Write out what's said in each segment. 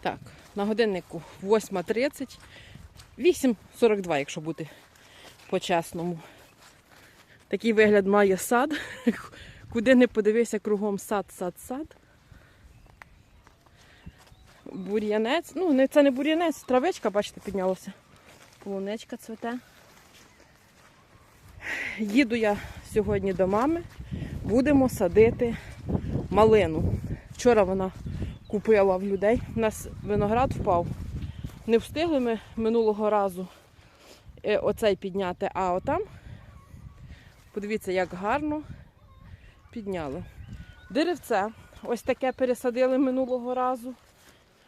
Так, на годиннику 8.30, 8.42, якщо бути по-чесному. Такий вигляд має сад. Куди не подивися, кругом сад, сад, сад. Бур'янець. Ну, це не бур'янець, травичка, бачите, піднялася. Полуничка цвете. Їду я сьогодні до мами. Будемо садити малину. Вчора вона купила в людей. У нас виноград впав. Не встигли ми минулого разу е, оцей підняти, а отам, подивіться, як гарно підняли. Деревце, ось таке пересадили минулого разу.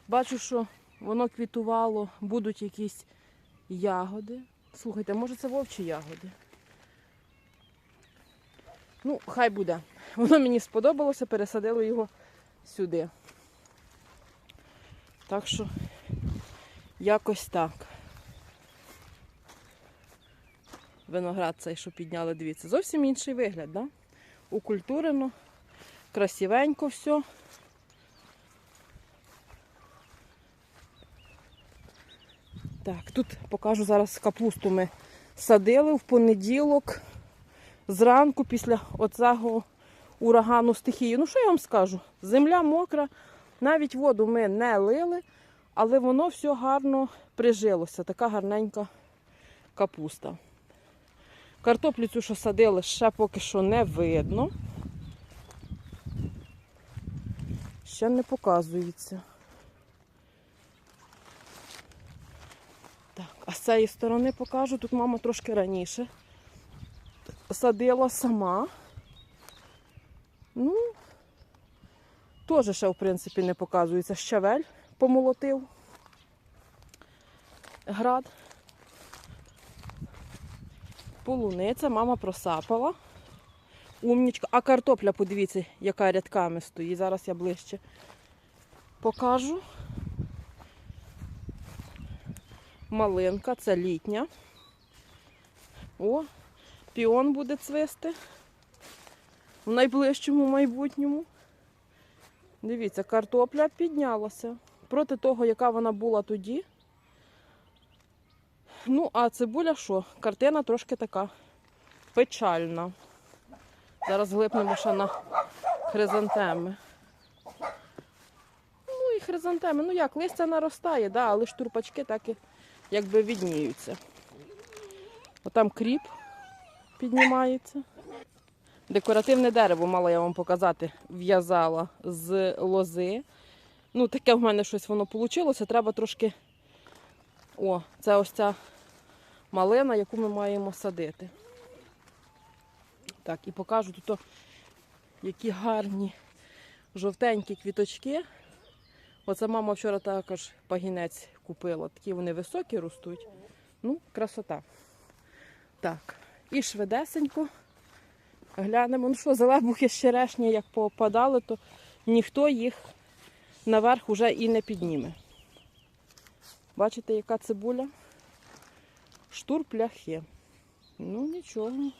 Бачу, що воно квітувало, будуть якісь ягоди. Слухайте, може це вовчі ягоди? Ну, хай буде. Воно мені сподобалося, пересадили його сюди. Так що якось так. Виноград цей, що підняли, дивіться, зовсім інший вигляд, да? Укультурено, красивенько все. Так, тут покажу зараз капусту ми садили в понеділок зранку після оцього урагану стихії. Ну що я вам скажу? Земля мокра, навіть воду ми не лили, але воно все гарно прижилося. Така гарненька капуста. Картоплю цю, що садили, ще поки що не видно. Ще не показується. Так, а з цієї сторони покажу. Тут мама трошки раніше садила сама. Ну, теж ще, в принципі, не показується. Щавель помолотив. Град. Полуниця, мама просапала. Умнічка. А картопля, подивіться, яка рядками стоїть. Зараз я ближче покажу. Малинка, це літня. О, піон буде цвисти в найближчому майбутньому. Дивіться, картопля піднялася. Проти того, яка вона була тоді. Ну, а цибуля що? Картина трошки така печальна. Зараз глипнемо ще на хризантеми. Ну і хризантеми. Ну як, листя наростає, да, але штурпачки так і якби відніються. Отам кріп піднімається. Декоративне дерево, мала я вам показати, в'язала з лози. Ну, таке в мене щось воно вийшло. Треба трошки. О, це ось ця малина, яку ми маємо садити. Так, і покажу тут, які гарні жовтенькі квіточки. Оце мама вчора також пагінець купила. Такі вони високі ростуть. Ну, красота. Так, і швидесенько глянемо. Ну що, залебухи з черешні, як попадали, то ніхто їх наверх уже і не підніме. Бачите, яка цибуля? Штурпляхи. Ну, нічого.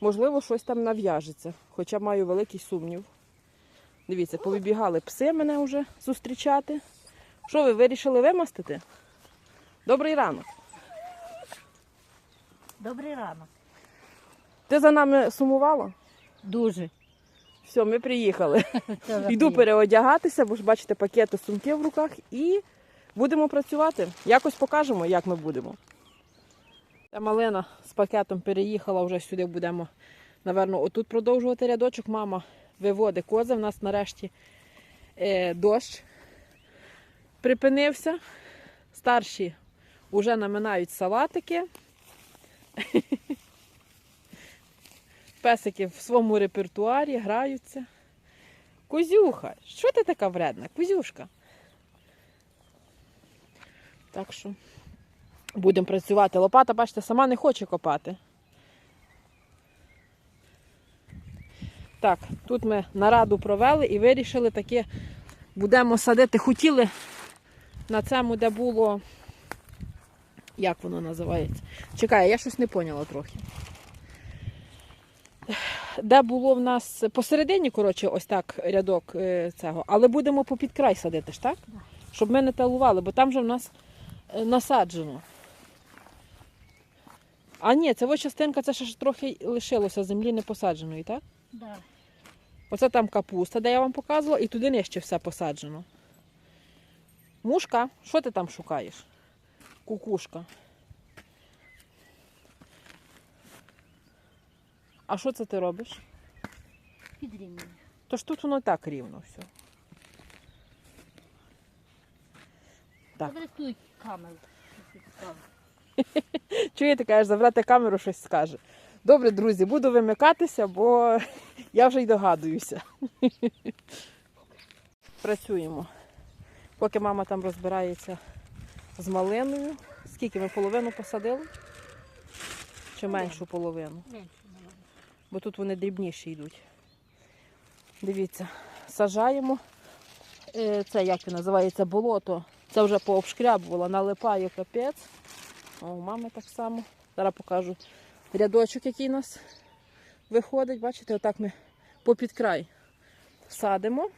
Можливо, щось там нав'яжеться, хоча маю великий сумнів. Дивіться, повибігали пси мене вже зустрічати. Що ви вирішили вимастити? Добрий ранок. Добрий ранок. Ти за нами сумувала? Дуже. Все, ми приїхали. Йду переодягатися, бо ж бачите, пакети, сумки в руках і будемо працювати. Якось покажемо, як ми будемо. Та малина з пакетом переїхала, вже сюди будемо, напевно, отут продовжувати рядочок. Мама виводить кози. У нас нарешті е, дощ припинився. Старші вже наминають салатики. Песики в своєму репертуарі граються. Кузюха, що ти така вредна? Кузюшка. Так що будемо працювати. Лопата, бачите, сама не хоче копати. Так, тут ми нараду провели і вирішили таки будемо садити. Хотіли на цьому, де було. Як воно називається? Чекай, я щось не поняла трохи де було в нас посередині, коротше, ось так рядок е, цього, але будемо попід край садити ж, так? щоб ми не талували, бо там же в нас е, насаджено. А ні, це ось частинка, це ще трохи лишилося землі не посадженої, так? Да. Оце там капуста, де я вам показувала, і туди нижче все посаджено. Мушка, що ти там шукаєш? Кукушка. А що це ти робиш? Підрівняно. Тож тут воно так рівно все. Так. Адресують камеру. Чуєте, кажеш, забрати камеру, щось скаже. Добре, друзі, буду вимикатися, бо я вже й догадуюся. Працюємо. Поки мама там розбирається з малиною. Скільки ми половину посадили? Чи меншу половину? Мабуть. Бо тут вони дрібніші йдуть. Дивіться, сажаємо. Е, Це як він називається болото. Це вже пообшкрябувала, налипає капець. У мами так само. Зараз покажу рядочок, який у нас виходить. Бачите, отак ми попід край садимо.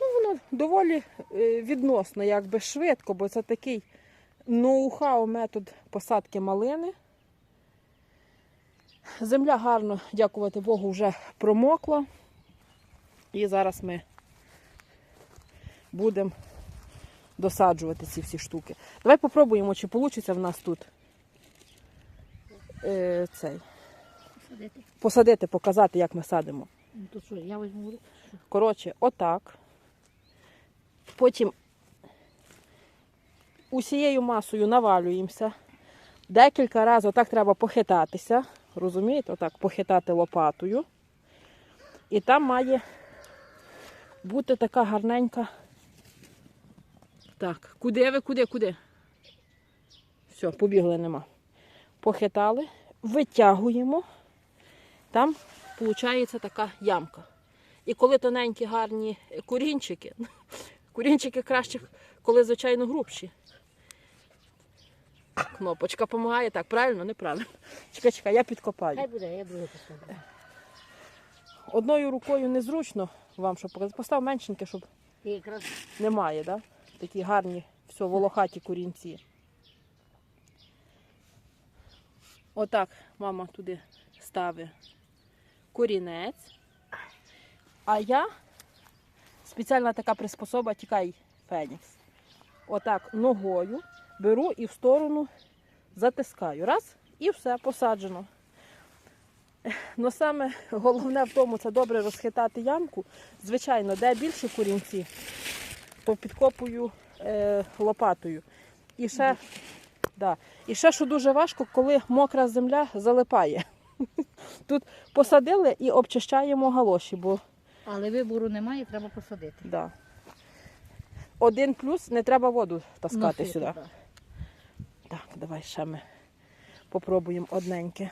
Ну, воно доволі е, відносно, якби швидко, бо це такий ноу-хау метод посадки малини. Земля гарно, дякувати Богу, вже промокла. І зараз ми будемо досаджувати ці всі штуки. Давай попробуємо, чи вийде в нас тут е, цей, Посадити. посадити, показати, як ми садимо. Ну, то що, я візьму. Коротше, отак. Потім усією масою навалюємося. Декілька разів отак треба похитатися. Розумієте? Отак похитати лопатою. І там має бути така гарненька. Так, куди ви, куди, куди? Все, побігли нема. Похитали, витягуємо. Там виходить така ямка. І коли тоненькі гарні курінчики, курінчики краще, коли, звичайно, грубші. Кнопочка допомагає, так, правильно, неправильно. Чекай, чекай, я підкопаю. Хай буде, я друге поставлю. Одною рукою незручно вам, щоб показати. Постав меншеньке, щоб І якраз немає, да? такі гарні, все, волохаті курінці. Отак мама туди ставить корінець. А я спеціальна така приспособа, тікай Фенікс. Отак ногою беру і в сторону затискаю. Раз, і все, посаджено. Ну саме головне в тому це добре розхитати ямку. Звичайно, де більше корінці, то підкопую е, лопатою. І ще, да. і ще, що дуже важко, коли мокра земля залипає. Тут посадили і обчищаємо галоші, бо Але вибору немає, треба посадити. да. один плюс не треба воду таскати Носити, сюди. так. Так, давай ще ми попробуємо одненьке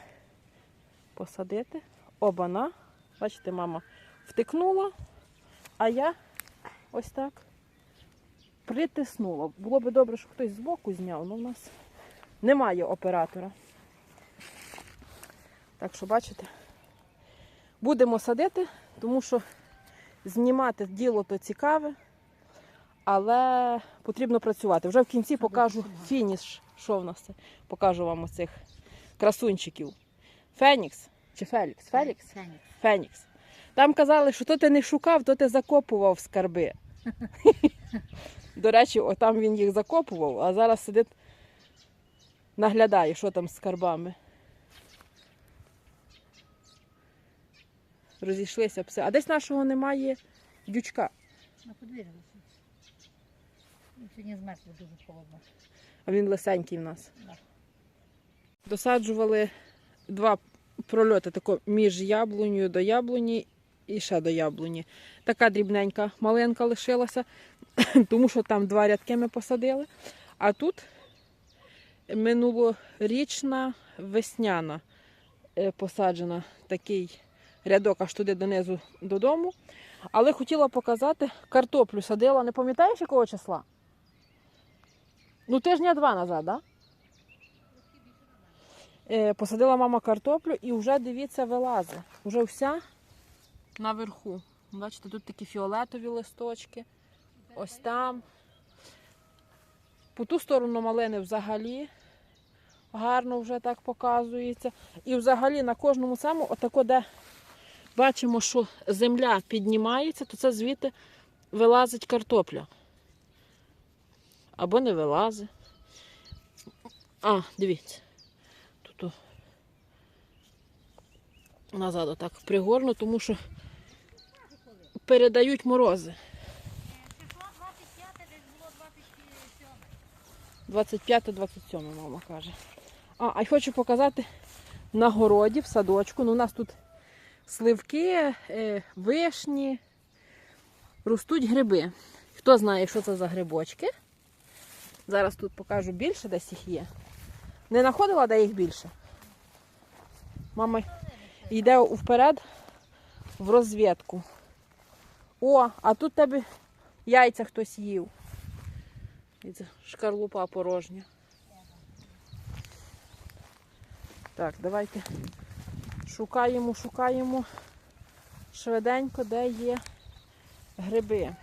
посадити. Обана. Бачите, мама втикнула, а я ось так притиснула. Було б добре, щоб хтось збоку зняв, але в нас немає оператора. Так що, бачите, будемо садити, тому що знімати діло то цікаве, але потрібно працювати. Вже в кінці покажу фініш, що в нас це. Покажу вам оцих красунчиків. Фенікс чи Фелікс? Фелікс? Фенікс. Фенікс. Там казали, що то ти не шукав, то ти закопував скарби. До речі, отам він їх закопував, а зараз сидить, наглядає, що там з скарбами. Розійшлися пси. А десь нашого немає дючка. На подвір'я Ну, Сьогодні змерзло дуже холодно. А він лисенький в нас. Да. Досаджували два прольоти тако між яблунею до яблуні і ще до яблуні. Така дрібненька маленька лишилася, тому що там два рядки ми посадили. А тут минулорічна весняна е, посаджена такий рядок аж туди донизу додому. Але хотіла показати, картоплю садила. Не пам'ятаєш якого числа? Ну, тижня два назад, так? Да? Е, Посадила мама картоплю і вже, дивіться, вилазить. Вже вся наверху. Бачите, тут такі фіолетові листочки. ось там. По ту сторону малини взагалі гарно вже так показується. І взагалі на кожному цьому, отако, де бачимо, що земля піднімається, то це звідти вилазить картопля. Або не вилазить. А, дивіться. Тут назад отак пригорну, тому що передають морози. Число 25, десь було 27. 25-27, мама каже. А, а й хочу показати на городі, в садочку. Ну, у нас тут сливки, е, вишні, ростуть гриби. Хто знає, що це за грибочки? Зараз тут покажу більше, десь їх є. Не знаходила, де їх більше? Мама йде вперед в розвідку. О, а тут тебе яйця хтось їв. Шкарлупа порожня. Так, давайте шукаємо, шукаємо швиденько, де є гриби.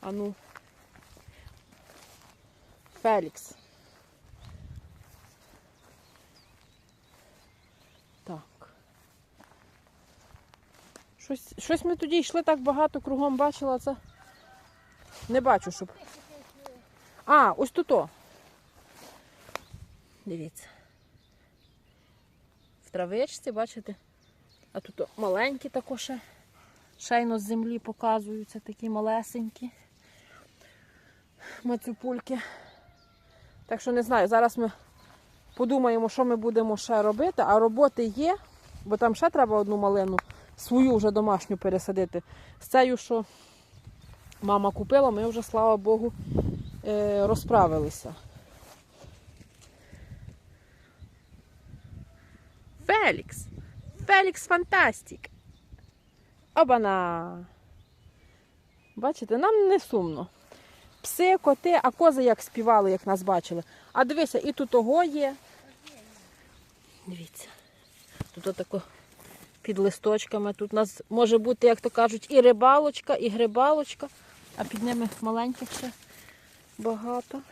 Ану. Фелікс. Так. Щось, щось ми тоді йшли так багато кругом бачила це. Не бачу, щоб. А, ось тут. о. Дивіться. В травичці, бачите? А тут маленькі також. Шайно з землі показуються такі малесенькі мацюпульки. Так що не знаю, зараз ми подумаємо, що ми будемо ще робити, а роботи є, бо там ще треба одну малину, свою вже домашню пересадити. З цією, що мама купила, ми вже, слава Богу, е, розправилися. Фелікс! Фелікс Фантастік! Обана! Бачите, нам не сумно. Пси, коти, а кози як співали, як нас бачили. А дивися, і тут того є. Дивіться. Тут отако під листочками. Тут у нас може бути, як то кажуть, і рибалочка, і грибалочка, а під ними маленьких ще багато.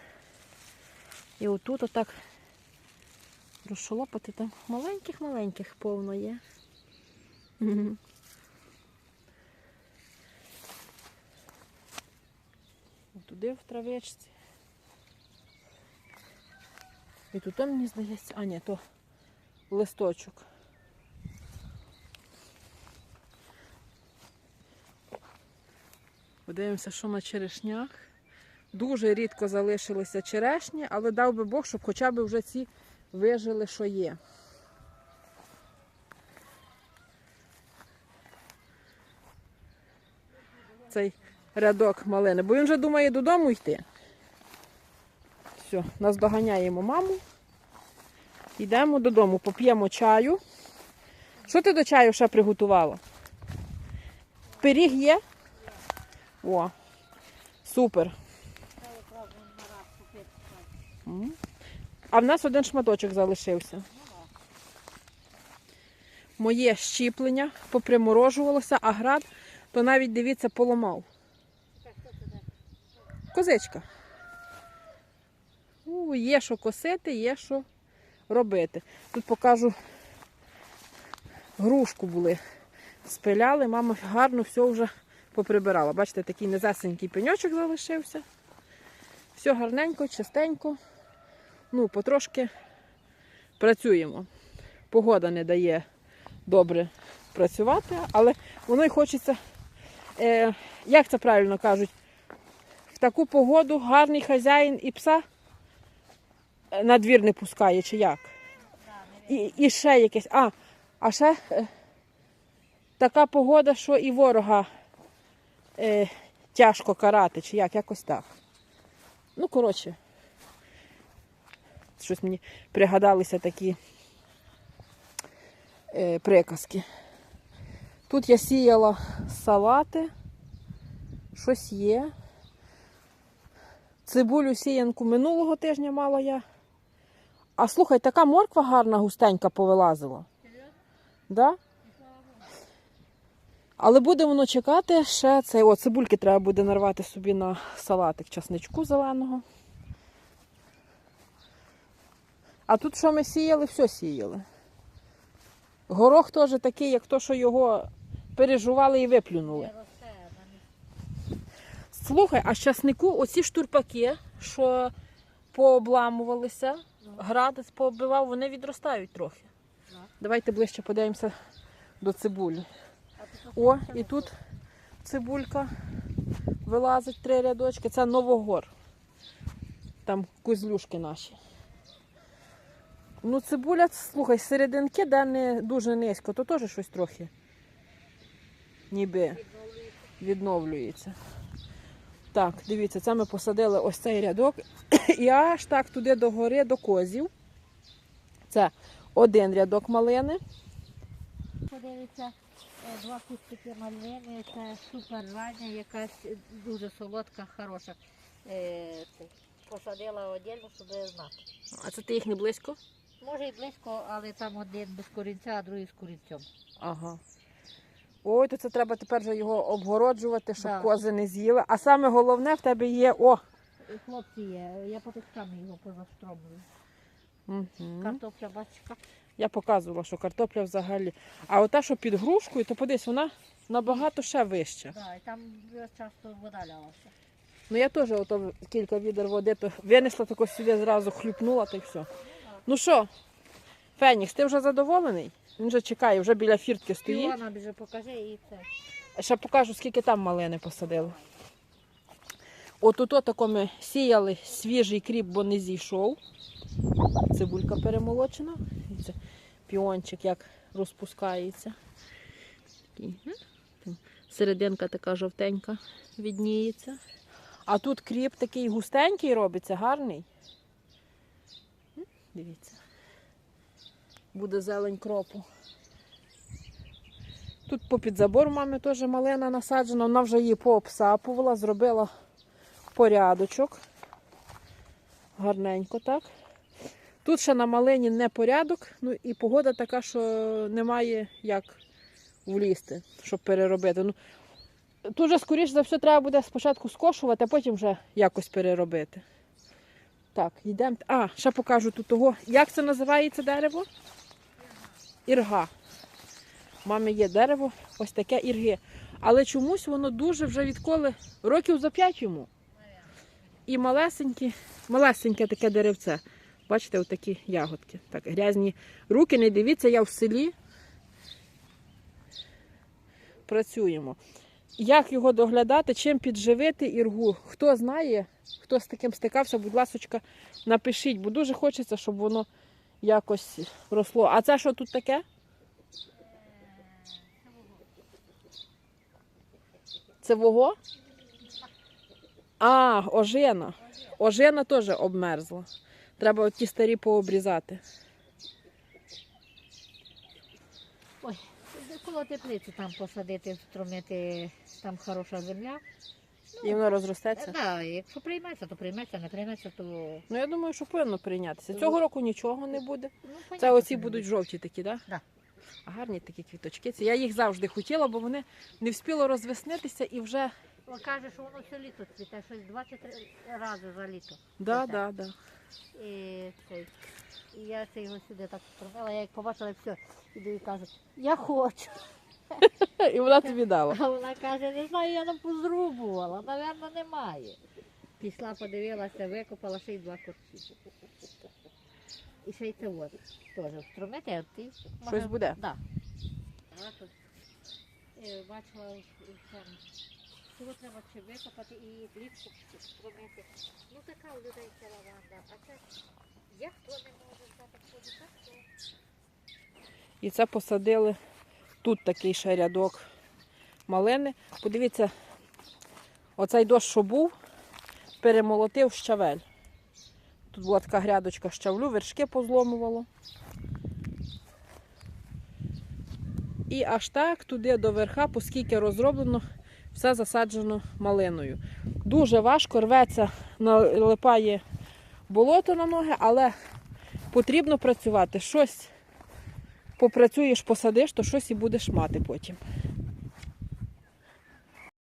І отут отак розшолопати там маленьких-маленьких повно є. Туди в травичці. І тут мені здається, а ні, то листочок. Подивимося, що на черешнях. Дуже рідко залишилися черешні, але дав би Бог, щоб хоча б вже ці вижили, що є. Цей рядок малини, бо він вже думає додому йти. Все, нас доганяємо маму. Йдемо додому, поп'ємо чаю. Що ти до чаю ще приготувала? Пиріг є? О, супер. А в нас один шматочок залишився. Моє щіплення поприморожувалося, а град, то навіть дивіться, поламав. Козичка. Ну, є що косити, є що робити. Тут покажу грушку були. Спиляли, мама гарно все вже поприбирала. Бачите, такий незасенький пеньочок залишився. Все гарненько, чистенько. Ну, потрошки працюємо. Погода не дає добре працювати, але воно й хочеться, е, як це правильно кажуть, таку погоду гарний хазяїн і пса на двір не пускає, чи як? І, і ще якесь. А, а ще е, така погода, що і ворога е, тяжко карати, чи як, якось так. Ну, коротше, щось мені пригадалися такі е, приказки. Тут я сіяла салати, щось є. Цибулю сіянку минулого тижня мала я. А слухай, така морква гарна, густенька повилазила. Да? Але буде воно чекати ще це. О, цибульки треба буде нарвати собі на салатик часничку зеленого. А тут що ми сіяли, все сіяли. Горох теж такий, як то, що його пережували і виплюнули. Слухай, а з часнику оці штурпаки, що пообламувалися, градець пооббивав, вони відростають трохи. Давайте ближче подивимося до цибулі. О, і тут цибулька вилазить три рядочки. Це Новогор. Там кузлюшки наші. Ну, цибуля, слухай, серединки, де не дуже низько, то теж щось трохи ніби відновлюється. Так, дивіться, це ми посадили ось цей рядок. І аж так туди до гори, до козів. Це один рядок малини. Подивіться, е, два кустики малини, це супер рання, якась дуже солодка, хороша. Е, Посадила одягну, щоб знати. А це ти їх не близько? Може і близько, але там один без корінця, а другий з корінцем. Ага. Ой, то це треба тепер вже його обгороджувати, щоб Да. кози не з'їли. А саме головне в тебе є. О! Хлопці є, я потисками його позастромлю. Угу. Картопля, бачка. Я показувала, що картопля взагалі. А ота, що під грушкою, то подивись, вона набагато ще вища. Да, і там часто вода лялася. Ну я теж ото кілька відер води, то винесла тако сюди зразу, хлюпнула та й все. Ну що, Фенікс, ти вже задоволений? Він вже чекає, вже біля фіртки стоїть. Іона біже покажи і це. Ще покажу, скільки там малини посадили. От ото тако ми сіяли свіжий кріп, бо не зійшов. Цибулька перемолочена. Це піончик як розпускається. Серединка така жовтенька відніється. А тут кріп такий густенький робиться, гарний. Дивіться. Буде зелень кропу. Тут попід забор мами теж малина насаджена, вона вже її пообсапувала, зробила порядочок. Гарненько так. Тут ще на малині не порядок, ну і погода така, що немає як влізти, щоб переробити. Ну, тут вже, скоріш за все, треба буде спочатку скошувати, а потім вже якось переробити. Так, йдемо. А, ще покажу тут того. Як це називається дерево? Ірга. У мами є дерево, ось таке ірги. Але чомусь воно дуже вже відколи років за п'ять йому. І малесенькі, малесеньке таке деревце. Бачите, отакі ягодки. Так, грязні руки, не дивіться, я в селі. Працюємо. Як його доглядати, чим підживити іргу? Хто знає, хто з таким стикався, будь ласочка, напишіть, бо дуже хочеться, щоб воно якось росло. А це що тут таке? Це вого? А, ожина. Ожина теж обмерзла. Треба ті старі пообрізати. Ой, коло теплиці там посадити, встромити, там хороша земля. І воно розростеться. Да, якщо прийметься, то прийметься, не прийметься, то. Ну я думаю, що повинно прийнятися. Цього року нічого не буде. Ну, Це понятно, оці що будуть жовті такі, так? Да. А гарні такі квіточки. Це я їх завжди хотіла, бо вони не встигли розвеснитися і вже. Він каже, що воно все літо цвіте, щось два чи три рази за літо. Да, Цвіте. да, да. І, цей, і я це його сюди так встромила, я як побачила все, іду і кажу, я хочу. І вона тобі дала. А вона каже, не знаю, я не позрубувала, напевно, немає. Пішла, подивилася, викопала ще й два корчі. І ще й це от теж встромити, а ти Щось буде? Да. Тут е, бачила цьому. Цього треба чи викопати і влітку встромити. Ну така у людей ця лаванда. А це як хто не може взяти ходу, так то. І це посадили тут такий ще рядок малини. Подивіться, оцей дощ, що був, перемолотив щавель. Тут була така грядочка щавлю, вершки позломувало. І аж так туди до верха, оскільки розроблено, все засаджено малиною. Дуже важко рветься, налипає болото на ноги, але потрібно працювати. Щось попрацюєш, посадиш, то щось і будеш мати потім.